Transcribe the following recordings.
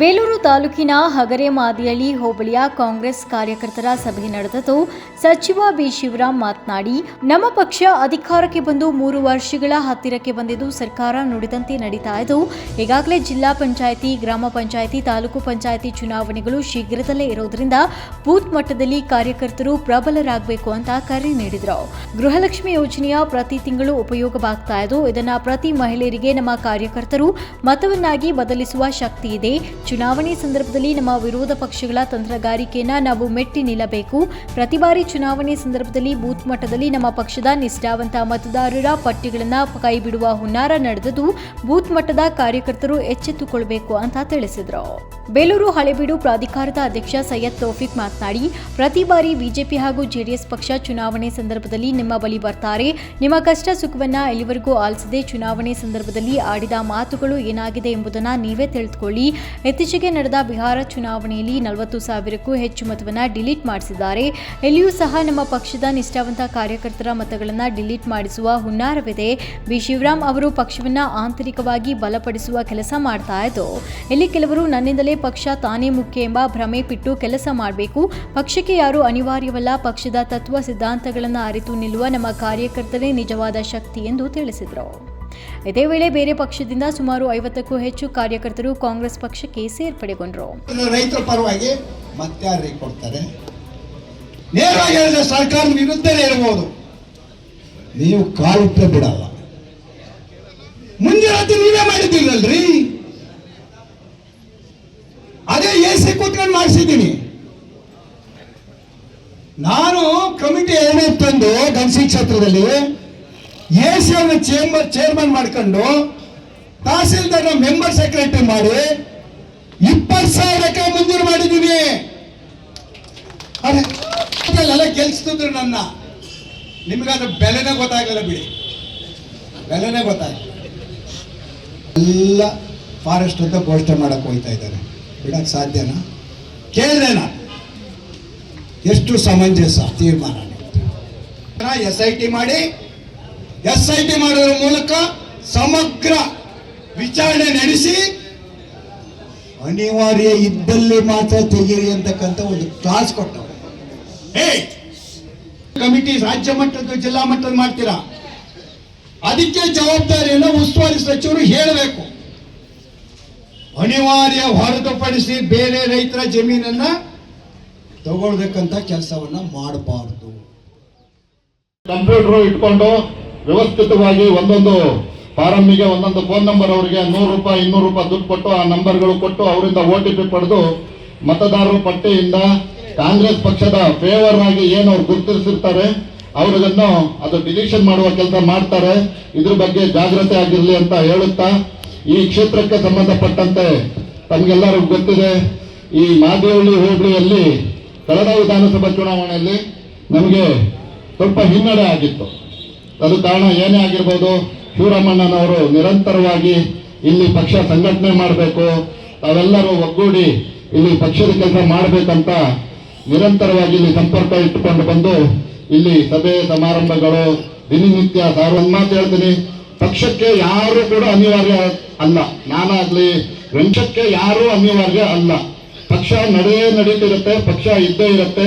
ಬೇಲೂರು ತಾಲೂಕಿನ ಹಗರೆ ಮಾದಿಹಳ್ಳಿ ಹೋಬಳಿಯ ಕಾಂಗ್ರೆಸ್ ಕಾರ್ಯಕರ್ತರ ಸಭೆ ನಡೆದದ್ದು, ಸಚಿವ ಬಿ. ಶಿವರಾಮ್ ಮಾತನಾಡಿ, ನಮ್ಮ ಪಕ್ಷ ಅಧಿಕಾರಕ್ಕೆ ಬಂದು ಮೂರು ವರ್ಷಗಳ ಹತ್ತಿರಕ್ಕೆ ಬಂದಿದ್ದು, ಸರ್ಕಾರ ನುಡಿದಂತೆ ನಡೀತಾ ಇದ್ದು, ಈಗಾಗಲೇ ಜಿಲ್ಲಾ ಪಂಚಾಯಿತಿ, ಗ್ರಾಮ ಪಂಚಾಯಿತಿ, ತಾಲೂಕು ಪಂಚಾಯಿತಿ ಚುನಾವಣೆಗಳು ಶೀಘ್ರದಲ್ಲೇ ಇರೋದ್ರಿಂದ ಬೂತ್ ಮಟ್ಟದಲ್ಲಿ ಕಾರ್ಯಕರ್ತರು ಪ್ರಬಲರಾಗಬೇಕು ಅಂತ ಕರೆ ನೀಡಿದರು. ಗೃಹಲಕ್ಷ್ಮಿ ಯೋಜನೆಯ ಪ್ರತಿ ತಿಂಗಳು ಉಪಯೋಗವಾಗ್ತಾ ಇದ್ದು, ಇದನ್ನು ಪ್ರತಿ ಮಹಿಳೆಯರಿಗೆ ನಮ್ಮ ಕಾರ್ಯಕರ್ತರು ಮತವನ್ನಾಗಿ ಬದಲಿಸುವ ಶಕ್ತಿ ಇದೆ. ಚುನಾವಣೆ ಸಂದರ್ಭದಲ್ಲಿ ನಮ್ಮ ವಿರೋಧ ಪಕ್ಷಗಳ ತಂತ್ರಗಾರಿಕೆಯನ್ನು ನಾವು ಮೆಟ್ಟಿ ನಿಲ್ಲಬೇಕು. ಪ್ರತಿ ಬಾರಿ ಚುನಾವಣೆ ಸಂದರ್ಭದಲ್ಲಿ ಬೂತ್ ಮಟ್ಟದಲ್ಲಿ ನಮ್ಮ ಪಕ್ಷದ ನಿಷ್ಠಾವಂತ ಮತದಾರರ ಪಟ್ಟಿಗಳನ್ನು ಕೈಬಿಡುವ ಹುನ್ನಾರ ನಡೆದದು ಬೂತ್ ಮಟ್ಟದ ಕಾರ್ಯಕರ್ತರು ಎಚ್ಚೆತ್ತುಕೊಳ್ಬೇಕು ಅಂತ ತಿಳಿಸಿದರು. ಬೇಲೂರು ಹಳೆಬೀಡು ಪ್ರಾಧಿಕಾರದ ಅಧ್ಯಕ್ಷ ಸೈಯದ್ ತೌಫಿಕ್ ಮಾತನಾಡಿ, ಪ್ರತಿ ಬಾರಿ ಬಿಜೆಪಿ ಹಾಗೂ ಜೆಡಿಎಸ್ ಪಕ್ಷ ಚುನಾವಣೆ ಸಂದರ್ಭದಲ್ಲಿ ನಿಮ್ಮ ಬಳಿ ಬರ್ತಾರೆ. ನಿಮ್ಮ ಕಷ್ಟ ಸುಖವನ್ನ ಇಲ್ಲಿವರೆಗೂ ಆಲಿಸದೆ ಚುನಾವಣೆ ಸಂದರ್ಭದಲ್ಲಿ ಆಡಿದ ಮಾತುಗಳು ಏನಾಗಿದೆ ಎಂಬುದನ್ನ ನೀವೇ ತಿಳಿದುಕೊಳ್ಳಿ. ಇತ್ತೀಚೆಗೆ ನಡೆದ ಬಿಹಾರ ಚುನಾವಣೆಯಲ್ಲಿ ನಲವತ್ತು ಸಾವಿರಕ್ಕೂ ಹೆಚ್ಚು ಮತವನ್ನು ಡಿಲೀಟ್ ಮಾಡಿಸಿದ್ದಾರೆ. ಎಲ್ಲಿಯೂ ಸಹ ನಮ್ಮ ಪಕ್ಷದ ನಿಷ್ಠಾವಂತ ಕಾರ್ಯಕರ್ತರ ಮತಗಳನ್ನು ಡಿಲೀಟ್ ಮಾಡಿಸುವ ಹುನ್ನಾರವಿದೆ. ಬಿ. ಶಿವರಾಮ್ ಅವರು ಪಕ್ಷವನ್ನು ಆಂತರಿಕವಾಗಿ ಬಲಪಡಿಸುವ ಕೆಲಸ ಮಾಡ್ತಾ ಇದ್ದು ಇಲ್ಲಿ ಕೆಲವರು, ನನ್ನಿಂದಲೇ ಪಕ್ಷ ತಾನೇ ಮುಖ್ಯ ಎಂಬ ಭ್ರಮೆ ಬಿಟ್ಟು ಕೆಲಸ ಮಾಡಬೇಕು. ಪಕ್ಷಕ್ಕೆ ಯಾರು ಅನಿವಾರ್ಯವಲ್ಲ, ಪಕ್ಷದ ತತ್ವ ಸಿದ್ಧಾಂತಗಳನ್ನು ಅರಿತು ನಿಲ್ಲುವ ನಮ್ಮ ಕಾರ್ಯಕರ್ತರೇ ನಿಜವಾದ ಶಕ್ತಿ ಎಂದು ತಿಳಿಸಿದರು. ಇದೇ ವೇಳೆ ಬೇರೆ ಪಕ್ಷದಿಂದ ಸುಮಾರು ಐವತ್ತಕ್ಕೂ ಹೆಚ್ಚು ಕಾರ್ಯಕರ್ತರು ಕಾಂಗ್ರೆಸ್ ಪಕ್ಷಕ್ಕೆ ಸೇರ್ಪಡೆಗೊಂಡರು. ರೈತರ ಪರವಾಗಿ ಮತ್ತಾರಿಗೆ ಕೊಡ್ತಾರೆ? ನೇರವಾಗಿ ಹೇಳಿದ್ರೆ ಸರ್ಕಾರದ ವಿರುದ್ಧನೇ ಇರಬಹುದು ನೀವು ಕಾಲಿಟ್ಟೆ ಬಿಡಲ್ಲ. ಮುಂಜಾನೆ ನೀವೇ ಮಾಡಿದ್ದೀರಲ್ರಿ? ಅದೇ ಎ ಸಿ ಕೂತ್ಕೊಂಡು ಮಾಡಿಸಿದ್ದೀನಿ. ನಾನು ಕಮಿಟಿ ಏನೇ ತಂದು ಗಣಸಿ ಕ್ಷೇತ್ರದಲ್ಲಿ ಎ ಸಿ ಅವ್ರನ್ನ ಚೇಂಬರ್ ಚೇರ್ಮನ್ ಮಾಡ್ಕೊಂಡು ತಹಸೀಲ್ದಾರ್ನ ಮೆಂಬರ್ ಸೆಕ್ರೆಟರಿ ಮಾಡಿ ಇಪ್ಪತ್ತು ಸಾವಿರಕ್ಕೆ ಮಂಜೂರು ಮಾಡಿದ್ದೀನಿ. ಅರೆ ಅದೆಲ್ಲ ಗೆಲ್ಸ್ತಿದ್ರು ನನ್ನ. ನಿಮಗದ್ರ ಬೆಲೆನೇ ಗೊತ್ತಾಗಲ್ಲ ಬಿಡಿ. ಬೆಲೆನೇ ಗೊತ್ತಾಗಲಿಲ್ಲ. ಎಲ್ಲ ಫಾರೆಸ್ಟ್ ಅಂತ ಘೋಷಣೆ ಮಾಡಕ್ ಹೋಗ್ತಾ ಇದ್ದಾರೆ. ಬಿಡಕ್ ಸಾಧ್ಯನಾ? ಕೇಳಿದೆನಾ ಎಷ್ಟು ಸಮಂಜಸ ತೀರ್ಮಾನ ಎಸ್ ಐ ಟಿ ಮಾಡಿ ಎಸ್ ಐ ಟಿ ಮಾಡೋದ್ರ ಮೂಲಕ ಸಮಗ್ರ ವಿಚಾರಣೆ ನಡೆಸಿ ಅನಿವಾರ್ಯ ಇದ್ದಲ್ಲಿ ಮಾತ್ರ ತೆಗೀರಿ ಅಂತಕ್ಕಂಥ ಒಂದು ಕ್ಲಾಸ್ ಕೊಟ್ಟವರು. ಕಮಿಟಿ ರಾಜ್ಯ ಮಟ್ಟದ ಜಿಲ್ಲಾ ಮಟ್ಟದ ಮಾಡ್ತೀರಾ? ಅದಕ್ಕೆ ಜವಾಬ್ದಾರಿಯನ್ನು ಉಸ್ತುವಾರಿ ಸಚಿವರು ಹೇಳಬೇಕು. ಅನಿವಾರ್ಯ ಹೊರತುಪಡಿಸಿ ಬೇರೆ ರೈತರ ಜಮೀನನ್ನ ತಗೊಳ್ಬೇಕಂತ ಕೆಲಸವನ್ನ ಮಾಡಬಾರ್ದು. ಕಂಪ್ಯೂಟರ್ ಇಟ್ಕೊಂಡು ವ್ಯವಸ್ಥಿತವಾಗಿ ಒಂದೊಂದು ಫಾರಮ್ಮಿಗೆ ಒಂದೊಂದು ಫೋನ್ ನಂಬರ್ ಅವರಿಗೆ ನೂರು ರೂಪಾಯಿ, ಇನ್ನೂರು ರೂಪಾಯಿ ದುಡ್ಡು ಕೊಟ್ಟು ಆ ನಂಬರ್ಗಳು ಕೊಟ್ಟು ಅವರಿಂದ ಓ ಟಿ ಪಿ ಪಡೆದು ಮತದಾರರ ಪಟ್ಟಿಯಿಂದ ಕಾಂಗ್ರೆಸ್ ಪಕ್ಷದ ಫೇವರ್ ಆಗಿ ಏನು ಅವ್ರು ಗುರುತಿಸಿರ್ತಾರೆ ಅವರದನ್ನು ಅದು ಡಿಲೀಷನ್ ಮಾಡುವ ಕೆಲಸ ಮಾಡ್ತಾರೆ, ಇದ್ರ ಬಗ್ಗೆ ಜಾಗ್ರತೆ ಆಗಿರಲಿ ಅಂತ ಹೇಳುತ್ತಾ, ಈ ಕ್ಷೇತ್ರಕ್ಕೆ ಸಂಬಂಧಪಟ್ಟಂತೆ ತಮಗೆಲ್ಲರಿಗೂ ಗೊತ್ತಿದೆ, ಈ ಮಾದೇವಳ್ಳಿ ಹೋಬಳಿಯಲ್ಲಿ ಕಳೆದ ವಿಧಾನಸಭಾ ಚುನಾವಣೆಯಲ್ಲಿ ನಮಗೆ ಸ್ವಲ್ಪ ಹಿನ್ನಡೆ ಆಗಿತ್ತು. ಅದು ಕಾರಣ ಏನೇ ಆಗಿರ್ಬೋದು ಶಿವರಾಮಣ್ಣನವರು ನಿರಂತರವಾಗಿ ಇಲ್ಲಿ ಪಕ್ಷ ಸಂಘಟನೆ ಮಾಡಬೇಕು. ತಾವೆಲ್ಲರೂ ಒಗ್ಗೂಡಿ ಇಲ್ಲಿ ಪಕ್ಷದ ಕೆಲಸ ಮಾಡಬೇಕಂತ ನಿರಂತರವಾಗಿ ಇಲ್ಲಿ ಸಂಪರ್ಕ ಇಟ್ಟುಕೊಂಡು ಬಂದು ಇಲ್ಲಿ ಸಭೆ ಸಮಾರಂಭಗಳು, ದಿನನಿತ್ಯ ಸಾರು ಮಾತು ಹೇಳ್ತೀನಿ. ಪಕ್ಷಕ್ಕೆ ಯಾರು ಕೂಡ ಅನಿವಾರ್ಯ ಅಲ್ಲ. ನಾನಾಗ್ಲಿ ವಂಶಕ್ಕೆ ಯಾರು ಅನಿವಾರ್ಯ ಅಲ್ಲ. ಪಕ್ಷ ನಡೆಯೇ ನಡೀತಿರುತ್ತೆ, ಪಕ್ಷ ಇದ್ದೇ ಇರುತ್ತೆ.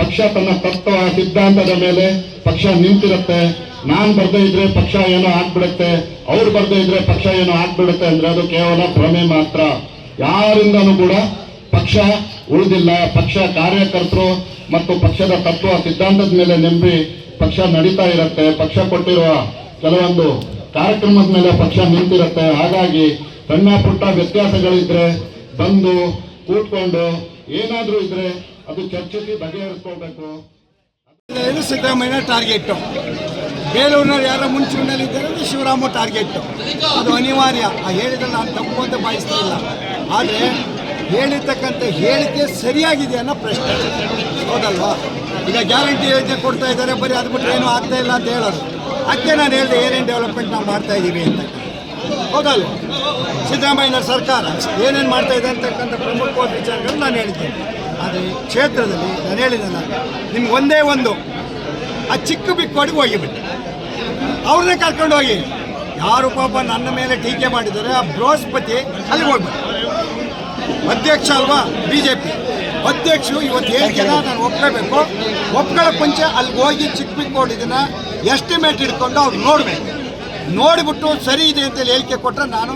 ಪಕ್ಷ ತನ್ನ ತತ್ವ, ಸಿದ್ಧಾಂತದ ಮೇಲೆ ಪಕ್ಷ ನಿಂತಿರುತ್ತೆ. ನಾನ್ ಬರ್ದೇ ಇದ್ರೆ ಪಕ್ಷ ಏನೋ ಆಗ್ಬಿಡುತ್ತೆ, ಅವ್ರು ಬರ್ದೇ ಇದ್ರೆ ಪಕ್ಷ ಏನೋ ಆಗ್ಬಿಡುತ್ತೆ ಅಂದ್ರೆ ಅದು ಕೇವಲ ಭ್ರಮೆ ಮಾತ್ರ. ಯಾರಿಂದನೂ ಕೂಡ ಪಕ್ಷ ಉಳಿದಿಲ್ಲ. ಪಕ್ಷ ಕಾರ್ಯಕರ್ತರು ಮತ್ತು ಪಕ್ಷದ ತತ್ವ, ಸಿದ್ಧಾಂತದ ಮೇಲೆ ನಂಬಿ ಪಕ್ಷ ನಡೀತಾ ಇರುತ್ತೆ. ಪಕ್ಷ ಕೊಟ್ಟಿರುವ ಕೆಲವೊಂದು ಕಾರ್ಯಕ್ರಮದ ಮೇಲೆ ಪಕ್ಷ ನಿಂತಿರುತ್ತೆ. ಹಾಗಾಗಿ ಸಣ್ಣ ಪುಟ್ಟ ವ್ಯತ್ಯಾಸಗಳಿದ್ರೆ ಬಂದು ಕೂತ್ಕೊಂಡು ಏನಾದರೂ ಇದ್ರೆ ಅದು ಚರ್ಚಿಸಿ ಬಗೆಹರಿಸ್ಕೊಳ್ಬೇಕು. ಇದು ಸಿದ್ದರಾಮಯ್ಯ ಟಾರ್ಗೆಟ್ ಬೇಲೂರಿನಲ್ಲಿ ಯಾರ ಮುಂಚೂಣಿಯಲ್ಲಿ ಇದ್ದಾರೆ ಅಂದ್ರೆ ಶಿವರಾಮ ಟಾರ್ಗೆಟ್ ಅದು ಅನಿವಾರ್ಯ. ಆ ಹೇಳಿದ್ರೆ ನಾನು ತಪ್ಪು ಅಂತ ಭಾವಿಸ್ತಿಲ್ಲ. ಆದರೆ ಹೇಳಿರ್ತಕ್ಕಂಥ ಹೇಳಿಕೆ ಸರಿಯಾಗಿದೆ ಅನ್ನೋ ಪ್ರಶ್ನೆ. ಹೌದಲ್ವಾ? ಈಗ ಗ್ಯಾರಂಟಿ ಯೋಜನೆ ಕೊಡ್ತಾ ಇದ್ದಾರೆ, ಬರೀ ಅದು ಬಿಟ್ಟರೆ ಏನೂ ಆಗ್ತಾ ಇಲ್ಲ ಅಂತ ಹೇಳೋದು. ಅದಕ್ಕೆ ನಾನು ಹೇಳಿದೆ ಏನೇನು ಡೆವಲಪ್ಮೆಂಟ್ ನಾವು ಮಾಡ್ತಾ ಇದ್ದೀವಿ ಅಂತ. ಹೌದಲ್ವಾ? ಸಿದ್ದರಾಮಯ್ಯನ ಸರ್ಕಾರ ಏನೇನು ಮಾಡ್ತಾ ಇದೆ ಅಂತಕ್ಕಂಥ ಪ್ರಮುಖವಾದ ವಿಚಾರಗಳು ನಾನು ಹೇಳಿದ್ದೇನೆ ಆದರೆ ಕ್ಷೇತ್ರದಲ್ಲಿ ನಾನು ಹೇಳಿದ್ದಲ್ಲ ನಿಮ್ಗೆ ಒಂದೇ ಒಂದು, ಆ ಚಿಕ್ಕ ಬಿಕ್ಕೋಡಿಗೆ ಹೋಗಿಬಿಟ್ಟು. ಅವ್ರನ್ನೇ ಕರ್ಕೊಂಡು ಹೋಗಿ. ಯಾರು ಪಾಪ ನನ್ನ ಮೇಲೆ ಟೀಕೆ ಮಾಡಿದರೆ ಆ ಬೃಹಸ್ಪತಿ ಅಲ್ಲಿಗೆ ಹೋಗ್ಬಿಟ್ಟು. ಅಧ್ಯಕ್ಷ ಅಲ್ವಾ? ಬಿ ಜೆ ಪಿ ಅಧ್ಯಕ್ಷರು ಇವತ್ತು ಹೇಳಿಕೆನ ನಾನು ಒಪ್ಕೋಬೇಕು. ಒಪ್ಕೊಳ್ಳೋ ಮುಂಚೆ ಅಲ್ಲಿ ಹೋಗಿ ಚಿಕ್ಕ ಚಿಕ್ಕಬಿಕ್ಕೋಡ್ ಹೊಡಿದನ್ನ ಎಸ್ಟಿಮೇಟ್ ಇಟ್ಕೊಂಡು ಅವ್ರು ನೋಡಬೇಕು. ನೋಡಿಬಿಟ್ಟು ಸರಿ ಇದೆ ಅಂತೇಳಿ ಹೇಳಿಕೆ ಕೊಟ್ಟರೆ ನಾನು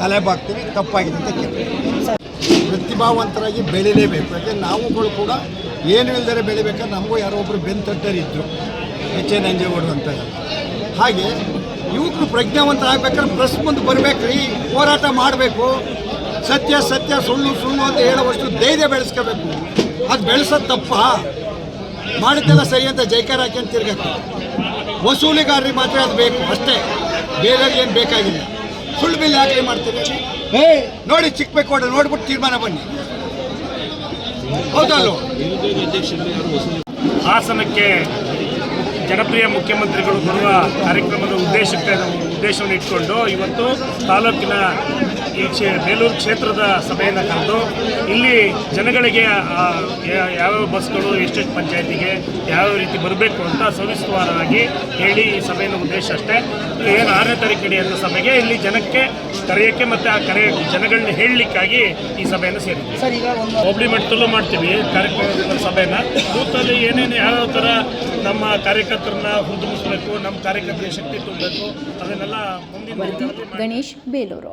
ತಲೆ ಬಾಗ್ತೀನಿ, ತಪ್ಪಾಗಿದೆ ಅಂತ ಕೇಳ್ತೀನಿ. ಪ್ರತಿಭಾವಂತರಾಗಿ ಬೆಳೀಲೇಬೇಕು. ಯಾಕೆ ನಾವುಗಳು ಕೂಡ ಏನು ಇಲ್ದರೆ ಬೆಳಿಬೇಕಾದ್ರೆ ನಮಗೂ ಯಾರೋ ಒಬ್ಬರು ಬೆನ್ ತಟ್ಟರಿದ್ದರು ಎಚ್ ಎನ್ ನಂಜೇಗೌಡರು ಅಂತ ಹಾಗೆ ಯುವಕರು ಪ್ರಜ್ಞಾವಂತರಾಗಬೇಕಾದ್ರೆ ಪ್ರೆಸ್ ಮುಂದೆ ಬರಬೇಕ್ರಿ ಹೋರಾಟ ಮಾಡಬೇಕು. ಸತ್ಯ ಸತ್ಯ, ಸುಳ್ಳು ಸುಳ್ಳು ಅಂತ ಹೇಳುವಷ್ಟು ಧೈರ್ಯ ಬೆಳೆಸ್ಕೋಬೇಕು. ಅದು ಬೆಳೆಸೋದು ತಪ್ಪ? ಮಾಡಿದ್ದೆಲ್ಲ ಸರಿ ಅಂತ ಜೈಕಾರ ಹಾಕಿ ಅಂತ ತಿರ್ಗಕ್ಕೆ ವಸೂಲಿಗಾರರಿಗೆ ಮಾತ್ರ ಅದು ಬೇಕು, ಅಷ್ಟೇ. ಬೇರೆಯವ್ರಿಗೆ ಏನು ಬೇಕಾಗಿಲ್ಲ. ಸುಳ್ಳು ಬಿಲ್ ಯಾಕೆ ಮಾಡ್ತೀರಿ ನೋಡಿ ಚಿಕ್ಕಬೇಕೋಡ ನೋಡ್ಬಿಟ್ಟು ತೀರ್ಮಾನ ಬನ್ನಿ. ಹೌದಲ್ಲ ಹಾಸನಕ್ಕೆ ಜನಪ್ರಿಯ ಮುಖ್ಯಮಂತ್ರಿಗಳು ಬರುವ ಕಾರ್ಯಕ್ರಮದ ಉದ್ದೇಶಕ್ಕೆ ಉದ್ದೇಶವನ್ನು ಇಟ್ಕೊಂಡು ಇವತ್ತು ತಾಲೂಕಿನ ಈ ಕ್ಷೇ ಬೇಲೂರು ಕ್ಷೇತ್ರದ ಸಭೆಯನ್ನು ಕರೆದು ಇಲ್ಲಿ ಜನಗಳಿಗೆ ಯಾವ ಯಾವ್ಯಾವ ಬಸ್ಗಳು ಎಷ್ಟೆಷ್ಟು ಪಂಚಾಯತಿಗೆ ಯಾವ್ಯಾವ ರೀತಿ ಬರಬೇಕು ಅಂತ ಸವಿಸ್ತಾರವಾಗಿ ಹೇಳಿ ಈ ಸಭೆಯ ಉದ್ದೇಶ ಅಷ್ಟೇ. ಏನು ಆರನೇ ತಾರೀಕು ನಡೆಯುವಂಥ ಸಭೆಗೆ ಇಲ್ಲಿ ಜನಕ್ಕೆ ಕರೆಯೋಕ್ಕೆ ಮತ್ತು ಆ ಕರೆ ಜನಗಳನ್ನ ಹೇಳಲಿಕ್ಕಾಗಿ ಈ ಸಭೆಯನ್ನು ಸೇರಿದ್ದೀವಿ ಹೋಬ್ಳಿ ಮಟ್ಟದಲ್ಲೂ ಮಾಡ್ತೀವಿ ಕಾರ್ಯಕ್ರಮದ ಸಭೆನ ಬೂತಲ್ಲಿ ಏನೇನು ಯಾವ್ಯಾವ ಥರ ನಮ್ಮ ಕಾರ್ಯಕರ್ತರನ್ನ ಹುರಿದುಂಬಿಸ್ಬೇಕು ನಮ್ಮ ಕಾರ್ಯಕರ್ತರಿಗೆ ಶಕ್ತಿ ತುಂಬಬೇಕು ಅದನ್ನೆಲ್ಲ ಮುಂದಿನ ಗಣೇಶ್ ಬೇಲೂರು.